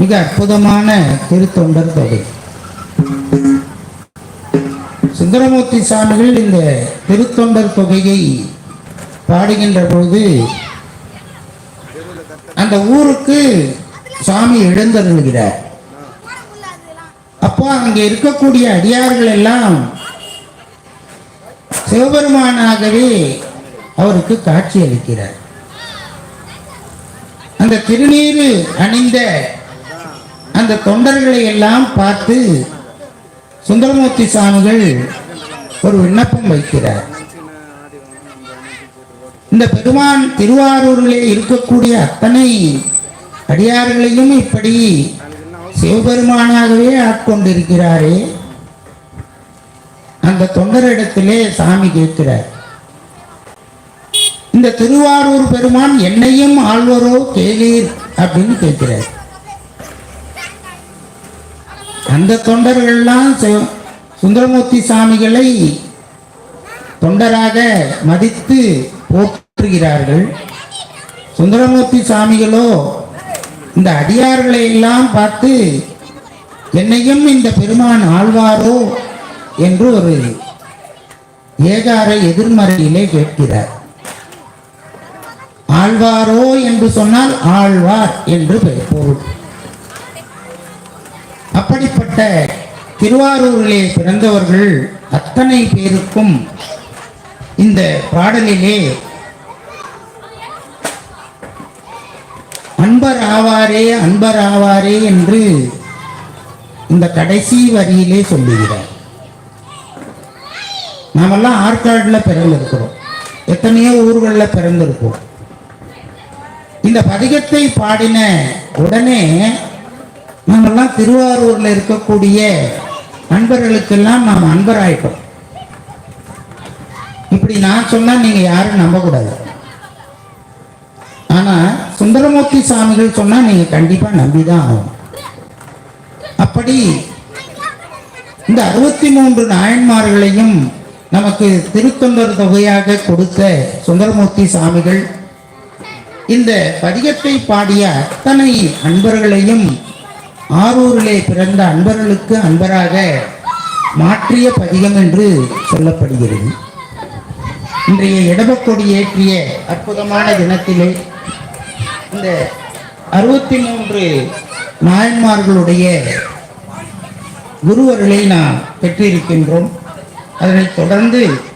மிக அற்புதமான திருத்தொண்டர் தொகை. சுந்தரமூர்த்தி சாமிகள் இந்த திருத்தொண்டர் தொகையை பாடுகின்ற பொழுது அந்த ஊருக்கு சாமி எழுந்தருள்கிறார். அப்போ அங்கே இருக்கக்கூடிய அடியார்கள் எல்லாம் சிவபெருமானாகவே அவருக்கு காட்சி அளிக்கிறார் அந்த திருநீரு அணிந்த அந்த தொண்டர்களை எல்லாம் பார்த்து சுந்தரமூர்த்தி சாமிகள் ஒரு விண்ணப்பம் வைக்கிறார். இந்த பெருமான் திருவாரூரிலே இருக்கக்கூடிய அத்தனை அடியார்களையும் இப்படி சிவபெருமானாகவே ஆட்கொண்டிருக்கிறாரே. அந்த தொண்டரிடத்திலே சாமி கேட்கிறார். இந்த திருவாரூர் பெருமான் என்னையும் ஆழ்வரோ கேளீர் அப்படின்னு கேட்கிறார். அந்த தொண்டர்கள்லாம் சு- சுந்தரமூர்த்தி சாமிகளை தொண்டராக மதித்து போற்றுகிறார்கள். சுந்தரமூர்த்தி சாமிகளோ இந்த அடியார்களை எல்லாம் பார்த்து என்னையும் இந்த பெருமான் ஆழ்வாரோ என்று ஒரு ஏகார எதிர்மறையிலே கேட்கிறார். ஆழ்வாரோ என்று சொன்னால் ஆழ்வார் என்று பெ- பொருள் அப்படிப்பட்ட திருவாரூரிலே பிறந்தவர்கள் அத்தனை பேருக்கும் இந்த பாடலிலே அன்பர் ஆவாரே அன்பர் ஆவாரே என்று இந்த கடைசி வரியிலே சொல்லுகிறார். நாமெல்லாம் ஆற்காடில் பிறந்திருக்கிறோம். எத்தனையோ ஊர்களில் பிறந்திருக்கிறோம். இந்த பதிகத்தை பாடின உடனே நம்மெல்லாம் திருவாரூர்ல இருக்கக்கூடிய நண்பர்களுக்கெல்லாம் நாம் அன்பராயிட்டோம். இப்படி நான் சொன்னா நீங்க யாரும் நம்பக்கூடாது. ஆனா சுந்தரமூர்த்தி சாமிகள் சொன்னா நீங்க கண்டிப்பா நம்பிதான் ஆகும் அப்படி இந்த அறுபத்தி மூன்று நாயன்மார்களையும் நமக்கு திருத்தொண்டர் தொகையாக கொடுத்த சுந்தரமூர்த்தி சாமிகள் இந்த பதிகத்தை பாடிய அத்தனை அன்பர்களையும் ஆரூரிலே பிறந்த அன்பர்களுக்கு அன்பராக மாற்றிய பதிகம் என்று சொல்லப்படுகிறது. இன்றைய இடபக்கொடி ஏற்றிய அற்புதமான தினத்திலே இந்த அறுபத்தி மூன்று நாயன்மார்களுடைய குருவர்களை நாம் பெற்றிருக்கின்றோம். அதனைத் தொடர்ந்து